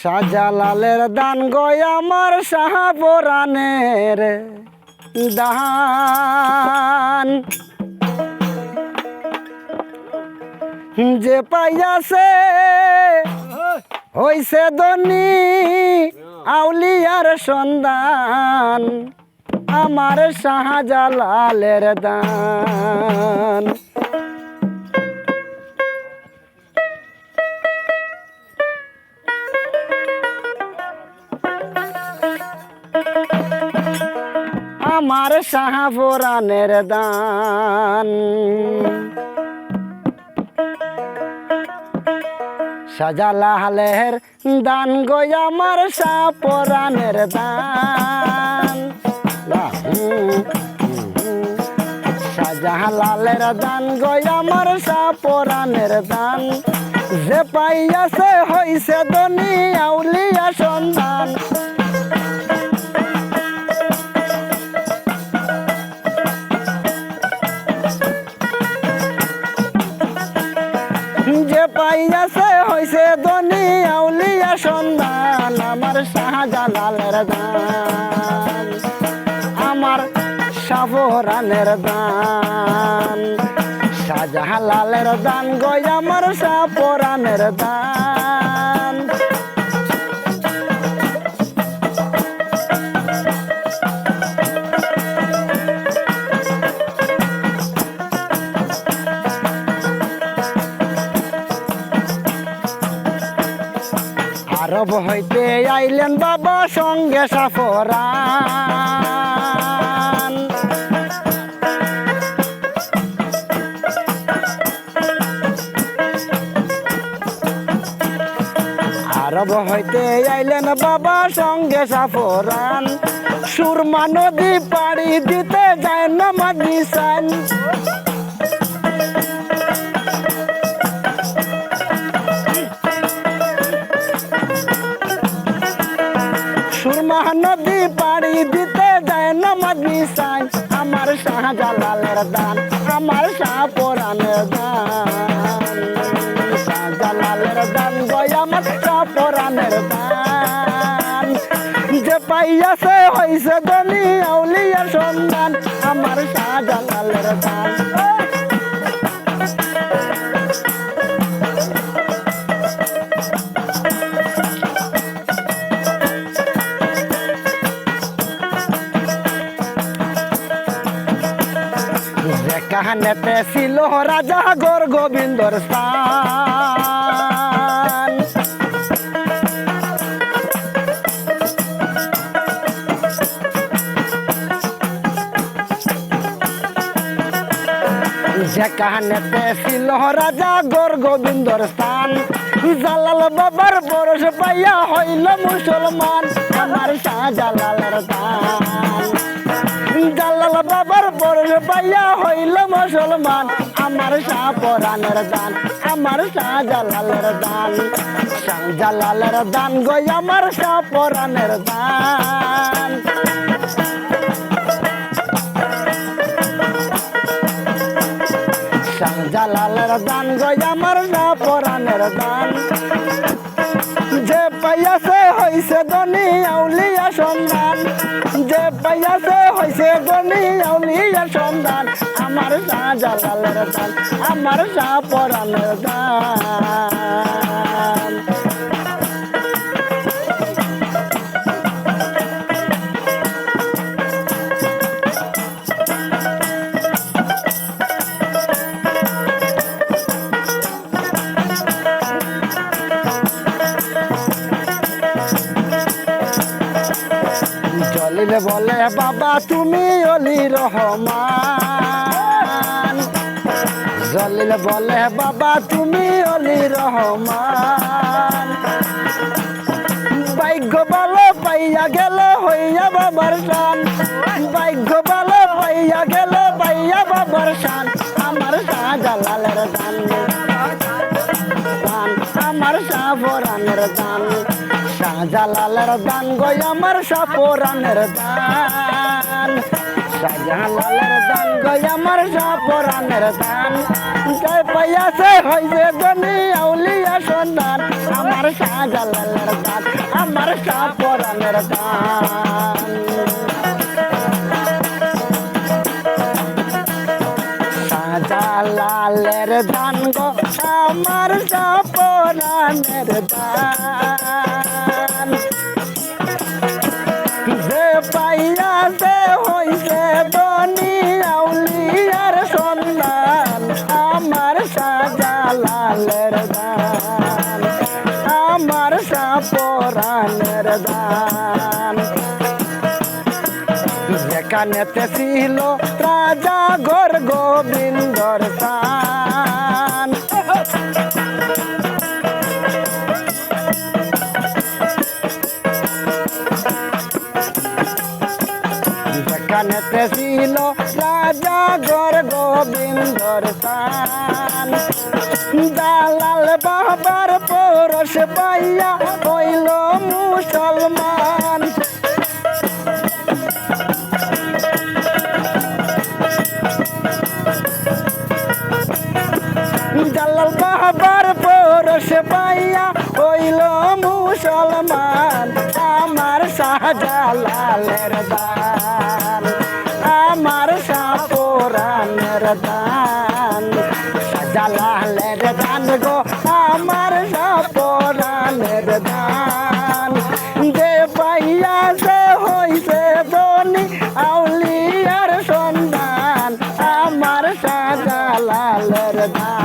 শাহজালালের দান গয় আমার শাহপরানের দান। যে পাইয়াছে, হইছে দনি আউলিয়ার সন্ধান আমার শাহজালালের দান। আমার শাহপুরানের দান। সাজালালের দান গই আমার শাহপুরানের দান। শাহজালালের দান গই আমার শাহপুরানের দান। যে পাইয়াছে হইছে দনি আউলিয়া সন্ধান শাহজালালের দান আমার সাবরানের দান শাহজালালের দান গই আমার সাপরানের দান আরব হইতে আইলেন বাবা সঙ্গে সাফরান। আরব হইতে আইলেন বাবা সঙ্গে সাফরান। সুরমা নদী পাড়ি দিতে যায় নমাজ নিশান নিশান আমার শাহজালালের দান, আমার শাহপুরানের দান। শাহজালালের দান গয় আমার শাহপুরানের দান। যে পাইয়াছে হইছে দনি আউলিয়ার সন্ধান আমার শাহজালালের দান। কাহানেতে ছিল রাজা গর গোবিন্দর স্থান। যে কাহানেতে ছিল রাজা গর গোবিন্দর স্থান, জালাল বাবার বরস পাইয়া হইল মুসলমান, আমার শাহজালালের দান জালাল বাবার বরস পাইয়া হইল মুসলমান। আমার শাহপরানের দান, আমার শাহজালালের দান। শাহজালালের দান গই আমার শাহপরানের দান। শাহজালালের দান গই আমার শাহপরানের দান। যে পাইয়াছে হইছে দনি আউলিয়া সন্ধান। যে পাইয়াছে হইছে দনি আউলিয়া সন্ধান। আমার শাহজালালের দান, আমার শাহপরানের দান। জলিলে বলে, বাবা, তুমি অলি রহমান। জলিলে বলে, বাবা, তুমি অলি রহমান। ভাগ্য ভালো পাইয়া গেল হইয়া বাবার শান। ভাগ্য ভালো পাইয়া গেল পাইয়া বাবার শান। আমার শাহজালালের দান দান। আমার শাহপরানের দান। শাহজালালের দান গই আমার শাহপরানের দান। শাহজালালের দান গো আমার সাপরানের দান। জয় পাইয়াছে হইছে ধনী আউলিয়া সন্তান আমার শাহজালালের দান, আমার সাপরানের দান। শাহজালালের দান গো, আমার সাপরানের দান। যে পাইয়াছে হইছে ধনী আউলিয়ার সন্ধান আমার সাজালালের দান আমার সাপরানের দান যেখানেতে ছিল রাজা গর গোবিন্দর স্থান যেখানেতে ছিল রাজা গর গোবিন্দর স্থান। দালাল বাবার পরশ পাইয়া কাবার পরশ পাইয়া হইল মুসলমান। আমার শাহজালালের দান, আমার শাহরানের দান। শাহজালালের দান গো, আমার শাহরানের দান। যে পাইয়া সে হইছে ধনী, আউলিয়ার সন্ধান আমার শাহজালালের দান।